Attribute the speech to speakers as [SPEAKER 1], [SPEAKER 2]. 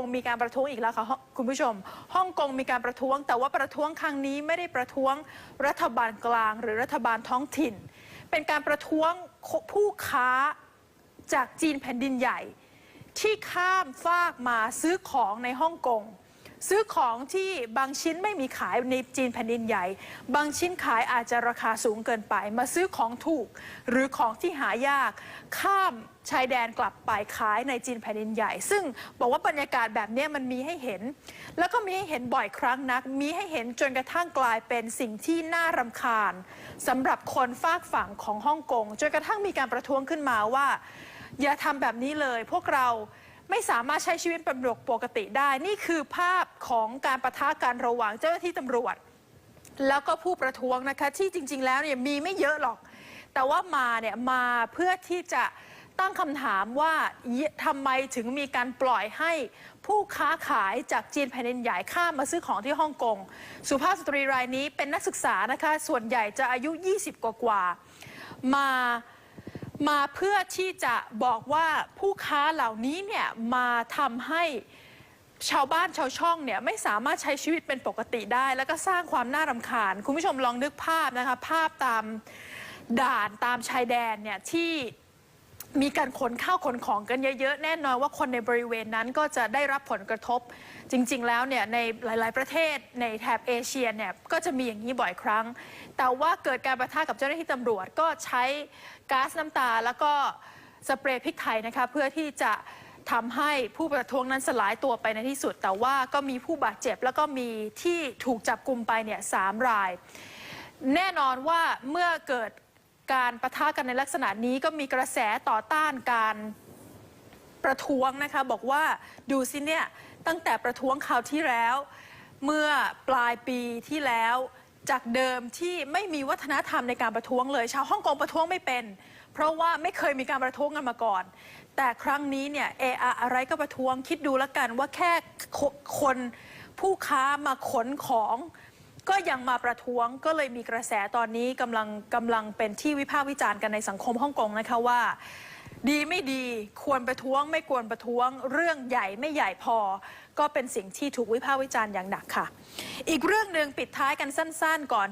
[SPEAKER 1] งมีการประท้วงอีกแล้วค่ะคุณผู้ชมฮ่องกงมีการประท้วง แต่ว่าประท้วงครั้งนี้ไม่ได้ประท้วงรัฐบาลกลาง หรือรัฐบาลท้องถิ่น เป็นการประท้วงผู้ค้าจากจีนแผ่นดินใหญ่ ที่ข้ามฟากมาซื้อของในฮ่องกง ซื้อของที่บางชิ้นไม่มีขายในจีนแผ่นดินใหญ่ บางชิ้นขายอาจจะราคาสูงเกินไป มาซื้อของถูก หรือของที่หายาก ข้ามชายแดนกลับไปขายในจีนแผ่นดินใหญ่ ซึ่งบอกว่าบรรยากาศแบบนี้มันมีให้เห็น แล้วก็มีให้เห็นบ่อยครั้งนัก มีให้เห็นจนกระทั่งกลายเป็นสิ่งที่น่ารำคาญสำหรับคนฝากฝั่งของฮ่องกงจนกระทั่งมีการประท้วงขึ้นมาว่า อย่าทำแบบนี้เลย พวกเรา ไม่สามารถใช้ชีวิตเป็นปกติได้ นี่คือภาพของการประทะกันระหว่างเจ้าหน้าที่ตำรวจ แล้วก็ผู้ประท้วงนะคะที่จริง ๆ แล้วเนี่ยมีไม่เยอะหรอก แต่ว่ามาเนี่ยมาเพื่อที่จะตั้งคำถามว่าทำไมถึงมีการปล่อยให้ผู้ค้าขายจากจีนแผ่นดินใหญ่ข้ามมาซื้อของที่ฮ่องกง สุภาพสตรีรายนี้เป็นนักศึกษานะคะ ส่วนใหญ่จะอายุ 20 กว่ากว่ามา มาเพื่อที่จะบอกว่าผู้ค้าเหล่านี้เนี่ยมาทำให้ชาวบ้านชาวช่องเนี่ยไม่สามารถใช้ชีวิตเป็นปกติได้ แล้วก็สร้างความน่ารำคาญ คุณผู้ชมลองนึกภาพนะคะ ภาพตามด่านตามชายแดนเนี่ยที่ มีการขนข้าวขนของกันเยอะๆ แน่นอนว่าคนในบริเวณนั้นก็จะได้รับผลกระทบ จริงๆ แล้วเนี่ยในหลายๆประเทศในแถบเอเชียเนี่ยก็จะมีอย่างนี้บ่อยครั้ง แต่ว่าเกิดการประทะกับเจ้าหน้าที่ตำรวจก็ใช้ก๊าซน้ำตา แล้วก็สเปรย์พริกไทยนะคะเพื่อที่จะทำให้ผู้ประท้วงนั้นสลายตัวไปในที่สุด แต่ว่าก็มีผู้บาดเจ็บ แล้วก็มีที่ถูกจับกลุ่มไปเนี่ยสามราย แน่นอนว่าเมื่อเกิด การประทะกันในลักษณะนี้ก็มีกระแสต่อต้านการประท้วงนะคะ บอกว่าดูสิเนี่ย ตั้งแต่ประท้วงคราวที่แล้ว เมื่อปลายปีที่แล้วจากเดิมที่ไม่มีวัฒนธรรมในการประท้วงเลย ชาวฮ่องกงประท้วงไม่เป็น เพราะว่าไม่เคยมีการประท้วงกันมาก่อน แต่ครั้งนี้เนี่ยเออะอะไรก็ประท้วงคิดดูแล้วกันว่าแค่คนผู้ค้ามาขนของ ก็ยังมาประท้วงก็เลยมีกระแสตอนนี้กำลังกำลังเป็นที่วิพากษ์วิจารณ์กันในสังคมฮ่องกงนะคะว่า ดีไม่ดีควรประท้วง ไม่ควรประท้วง เรื่องใหญ่ไม่ใหญ่พอ ก็เป็นสิ่งที่ถูกวิพากษ์วิจารณ์อย่างหนักค่ะ อีกเรื่องหนึ่งปิดท้ายกันสั้น ๆ ก่อน